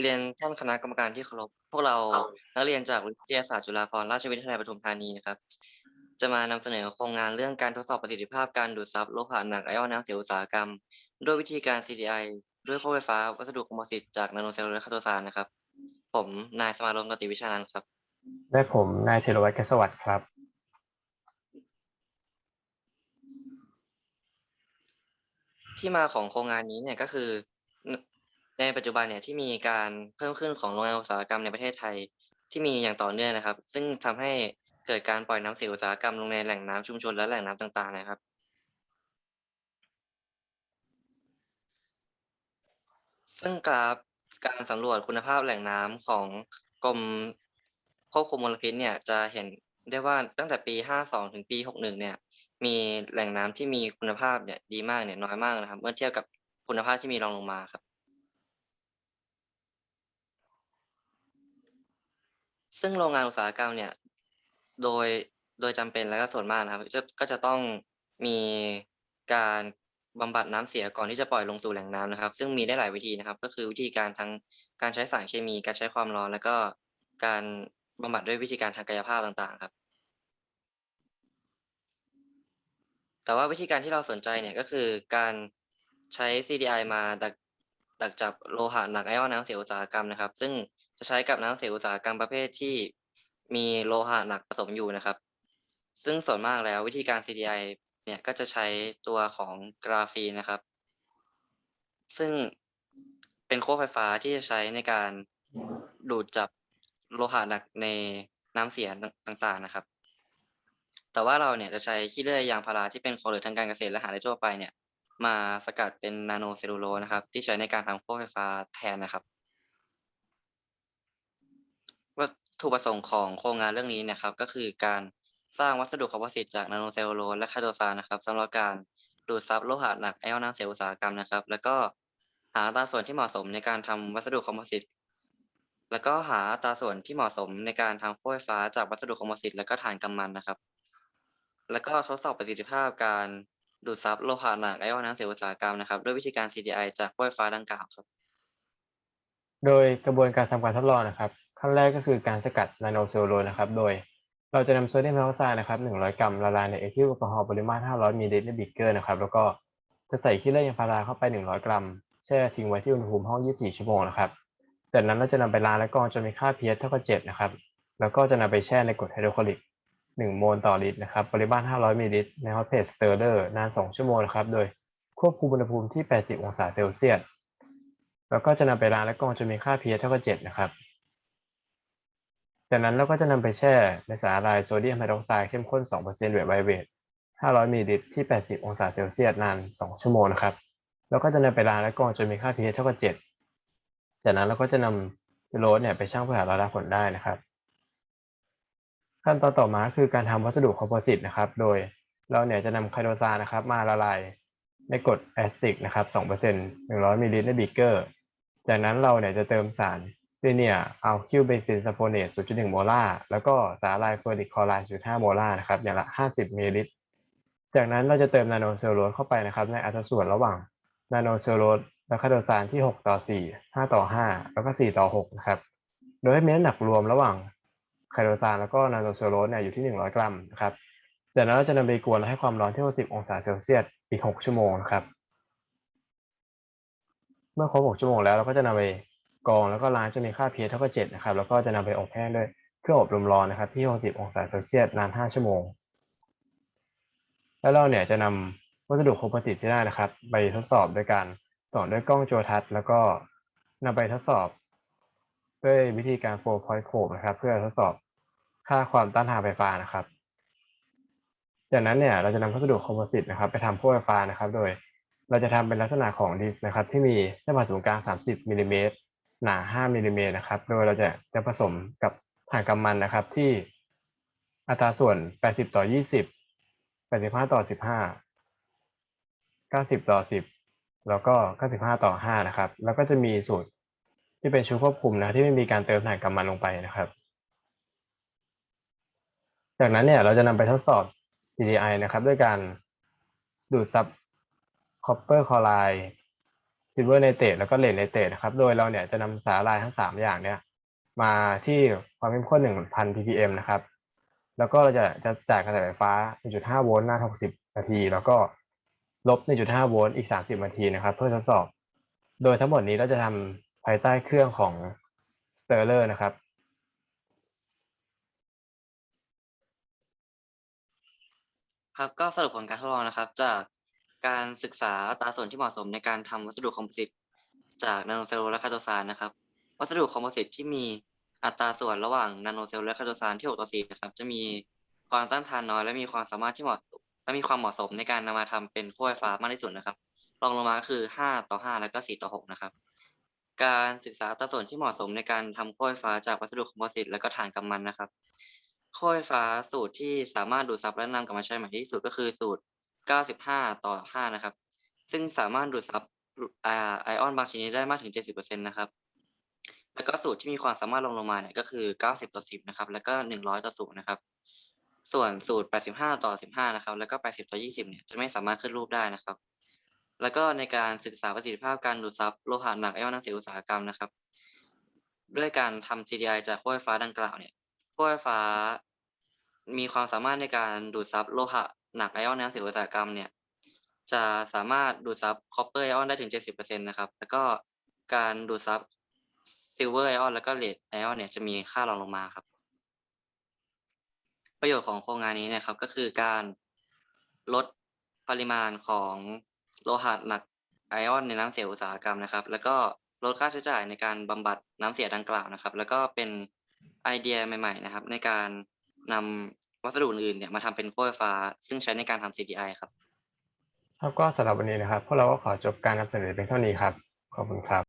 เรียนท่านคณะกรรมการที่เคารพพวกเรานักเรียนจากวิทยาศาสตร์จุฬาภรณราชวิทยาลัยปทุมธานีนะครับ จะมานำเสนอโครงงานเรื่องการทดสอบประสิทธิภาพการดูดซับโลหะหนักไอออนน้ำเสียอุตสาหกรรม ด้วยวิธีการ CDI ด้วยขั้วไฟฟ้าวัสดุคอมโพสิตจากนาโนเซลลูและคาโตซานนะครับ ผมนายสมารมกติวิชานันท์ครับ และผมนายเทรวัตรแก้วสวัสดิ์ครับที่มาของโครงงานนี้เนี่ยก็คือ ในปัจจุบันเนี่ยที่มีการเพิ่มขึ้นของโรงงานอุตสาหกรรมในประเทศไทยที่มีอย่างต่อเนื่องนะครับ ซึ่งทำให้เกิดการปล่อยน้ำเสียอุตสาหกรรมลงในแหล่งน้ำชุมชนและแหล่งน้ำต่าง ๆ นะครับ ซึ่งกราฟการสำรวจคุณภาพแหล่งน้ำของกรมควบคุมมลพิษเนี่ยจะเห็นได้ว่าตั้งแต่ปี 52 ถึงปี 61 เนี่ย มีแหล่งน้ำที่มีคุณภาพเนี่ยดีมากเนี่ยน้อยมากนะครับ เมื่อเทียบกับคุณภาพที่มีรองลงมาครับ ซึ่งโรงงานอุตสาหกรรมเนี่ย โดยโดยจำเป็นแล้วก็ส่วนมากนะครับจะก็จะต้องมีการบำบัดน้ำเสียก่อนที่จะปล่อยลงสู่แหล่งน้ำนะครับ ซึ่งมีได้หลายวิธีนะครับ ก็คือวิธีการทั้งการใช้สารเคมีการใช้ความร้อน แล้วก็การบำบัดด้วยวิธีการทางกายภาพต่างๆครับ แต่ว่าวิธีการที่เราสนใจเนี่ยก็คือการใช้ CDI มาดักดักจับโลหะหนักไอออนน้ำเสียอุตสาหกรรมนะครับ ซึ่ง จะใช้กับน้ำเสียอุตสาหกรรมประเภทที่มีโลหะหนักผสมอยู่นะครับ ซึ่งส่วนมากแล้ววิธีการ CDI เนี่ยก็จะใช้ตัวของกราฟีนะครับ ซึ่งเป็นขั้ไฟฟ้าที่จะใช้ในการดูดจับโลหะหนักในน้ำเสียต่างๆนะครับ แต่ว่าเราเนี่ยจะใช้ขี้เลื่อยยางพาราที่เป็นของเหลือทางการเกษตรและหาได้ทั่วไปเนี่ย มาสกัดเป็นนาโนเซลลูโลนะครับ ที่ใช้ในการทำขั้ไฟฟ้าแทนนะครับ วัตถุประสงค์ของโครงงานเรื่องนี้นะครับ ก็คือการสร้างวัสดุคอมโพสิตจากนาโนเซลลูโลสและคาโตซานนะครับสำหรับการดูดซับโลหะหนักไอออนน้ำเสียอุตสาหกรรมนะครับ แล้วก็หาอัตราส่วนที่เหมาะสมในการทำวัสดุคอมโพสิตแล้วก็หาอัตราส่วนที่เหมาะสมในการทำขั้วไฟฟ้าจากวัสดุคอมโพสิตและก็ถ่านกำมันนะครับ แล้วก็ทดสอบประสิทธิภาพการดูดซับโลหะหนักไอออนน้ำเสียอุตสาหกรรมนะครับ ด้วยวิธีการ CDI จากขั้วไฟฟ้าดังกล่าวครับ โดยกระบวนการทำการทดลองนะครับ ขั้นแรกก็คือการสกัดนาโนเซลลูโลสนะครับ โดยเราจะนำโซเดียมไฮดรอกไซด์นะครับ 100 กรัมละลายในเอทิลแอลกอฮอล์ปริมาตร 500มิลลิลิตรในบิกเกอร์นะครับ แล้วก็จะใส่ขี้เลื่อยยางพาราเข้าไป 100 กรัม แช่ทิ้งไว้ที่อุณหภูมิห้อง 24 ชั่วโมงนะครับ จากนั้นเราจะนำไปล้างและกรองจนมีค่า pH เท่ากับ 7 นะครับ แล้วก็จะนำไปแช่ในกรดไฮโดรคลอริก 1 โมลต่อลิตรนะครับ ปริมาตร 500มิลลิลิตรในฮอตเพลทสเตอร์เลอร์นาน 2 ชั่วโมงนะครับ โดยควบคุมอุณหภูมิที่ 80 องศาเซลเซียส แล้วก็จะนำไปล้างและกรองจนมีค่า pH เท่ากับ 7 นะครับ จากนั้นเราก็จะนำไปแช่ในสารละลายโซเดียมไฮดรอกไซด์เข้มข้น 2%เวทไวเวท500มิลลิลิตรที่ 80 องศาเซลเซียสนาน 2 ชั่วโมงนะครับ แล้วก็จะนำไปล้างและกรองจนมีค่า pH เท่ากับ 7 จากนั้นเราก็จะนำโรสเนี่ยไปชั่งเพื่อหาระดับผลได้นะครับ ขั้นตอนต่อมาคือการทำวัสดุคอมโพสิตนะครับ โดยเราเนี่ยจะนำไคโตซานนะครับ มาละลายในกรดแอสติกนะครับ 2% 100มิลลิลิตรในบีเกอร์ จากนั้นเราเนี่ยจะเติมสาร ลิเนียเอัลคิวเบนซินซัลโฟเนต0.1 โมลาร์ แล้วก็สารละลายเฟอร์ริกคลอไรด์0.5 โมลาร์นะครับ อย่างละ 50มิลลิลิตร จากนั้นเราจะเติมนาโนเซลลูโลสเข้าไปนะครับ ในอัตราส่วนระหว่างนาโนเซลลูโลสและคาโตซานที่ 6 ต่อ 4 5 ต่อ 5 แล้วก็ 4 ต่อ 6 นะครับ โดยให้มีน้ำหนักรวมระหว่างไคโตซานแล้วก็นาโนเซลลูโลสเนี่ยอยู่ที่ 100 กรัมนะครับ จากนั้นเราจะนำไปกวนและให้ความร้อนที่60องศาเซลเซียสอีก 6 ชั่วโมงนะครับ เมื่อครบ 6 ชั่วโมงแล้วเราก็จะนำไป กรองแล้วก็ล้างจนมีค่า pH เท่ากับ7นะครับแล้วก็จะนำไปอบแห้งด้วยเครื่องอบลมร้อนนะครับที่ 60 องศาเซลเซียสนาน 5 ชั่วโมง แล้วเราเนี่ยจะนำวัสดุคอมโพสิตที่ได้นะครับ ไปทดสอบโดยการส่องด้วยกล้องจุลทรรศน์ แล้วก็นำไปทดสอบ ด้วยวิธีการ four point probe นะครับ เพื่อทดสอบค่าความต้านทานไฟฟ้านะครับ จากนั้นเนี่ยเราจะนำวัสดุคอมโพสิตนะครับ ไปทำขั้วไฟฟ้านะครับ โดยเราจะทำเป็นลักษณะของดิสนะครับ ที่มีเส้นผ่าศูนย์กลาง 30มิลลิเมตร หนา 5มิลลิเมตรนะครับ โดยเราจะจะผสมกับถ่านกำมันนะครับ ที่อัตราส่วน 80 ต่อ 20 85 ต่อ 15 90 ต่อ 10 แล้วก็ 95 ต่อ 5 นะครับ แล้วก็จะมีสูตรที่เป็นชุดควบคุมนะที่ไม่มีการเติมถ่านกำมันลงไปนะครับ จากนั้นเนี่ยเราจะนำไปทดสอบ CDI นะครับ ด้วยการดูดซับคอปเปอร์คลอไรด์ ซิลเวอร์ไนเตรตแล้วก็เลดไนเตรตนะครับ โดยเราเนี่ยจะนำสาหร่ายทั้งสามอย่างเนี่ยมาที่ความเข้มข้น 1,000 ppm นะครับ แล้วก็เราจะจะจ่ายกระแสไฟฟ้า 1.5 โวลต์หน้าน60 นาที แล้วก็ลบ 1.5 โวลต์อีก 30 นาทีนะครับ เพื่อทดสอบ โดยทั้งหมดนี้เราจะทำภายใต้เครื่องของ Stirrer นะครับครับก็สรุปผลการทดลองนะครับ จาก การศึกษาอัตราส่วนที่เหมาะสมในการทำวัสดุคอมโพสิตจากนาโนเซลล์และคาโตซานนะครับ วัสดุคอมโพสิตที่มีอัตราส่วนระหว่างนาโนเซลล์และคาโตซานที่6ต่อ4นะครับ จะมีความต้านทานน้อยและมีความสามารถที่เหมาะและมีความเหมาะสมในการนำมาทำเป็นขั้วไฟฟ้ามากที่สุดนะครับรองลงมาคือ 5 ต่อ 5 แล้วก็ 4 ต่อ 6 นะครับ การศึกษาอัตราส่วนที่เหมาะสมในการทำขั้วไฟฟ้าจากวัสดุคอมโพสิตและก็ถ่านกำมันนะครับขั้วไฟฟ้าสูตรที่สามารถดูดซับและนำกลับมาใช้ใหม่ที่สุดก็คือสูตร 95 ต่อ 5 นะครับ ซึ่งสามารถดูดซับไอออนบางชนิดได้มากถึง 70%นะครับ แล้วก็สูตรที่มีความสามารถลงลงมาเนี่ยก็คือ 90 ต่อ 10 นะครับ แล้วก็ 100 ต่อ 0 นะครับ ส่วนสูตร 85 ต่อ 15 นะครับ แล้วก็ 80 ต่อ 20 เนี่ย จะไม่สามารถขึ้นรูปได้นะครับ แล้วก็ในการศึกษาประสิทธิภาพการดูดซับโลหะหนักไอออนหนังสืออุตสาหกรรมนะครับ ด้วยการทำ CDI จากขั้วไฟฟ้าดังกล่าวเนี่ยขั้วไฟฟ้ามีความสามารถในการดูดซับโลหะ หนักไอออนในหนังสืออุตสาหกรรมเนี่ยจะสามารถดูดซับคอปเปอร์ไอออนได้ถึง 70%นะครับ แล้วก็การดูดซับซิลเวอร์ไอออนแล้วก็เลดไอออนเนี่ยจะมีค่ารองลงมาครับ ประโยชน์ของโครงงานนี้นะครับก็คือการลดปริมาณของโลหะหนักไอออนในน้ำเสียอุตสาหกรรมนะครับ แล้วก็ลดค่าใช้จ่ายในการบำบัดน้ำเสียดังกล่าวนะครับ แล้วก็เป็นไอเดียใหม่ ๆ นะครับ ในการนำ วัสดุอื่นๆเนี่ยมาทำเป็นขั้วไฟฟ้า ซึ่งใช้ในการทำ CDI ครับ ครับก็สำหรับวันนี้นะครับพวกเราก็ขอจบการนำเสนอเพียงเท่านี้ครับ ขอบคุณครับ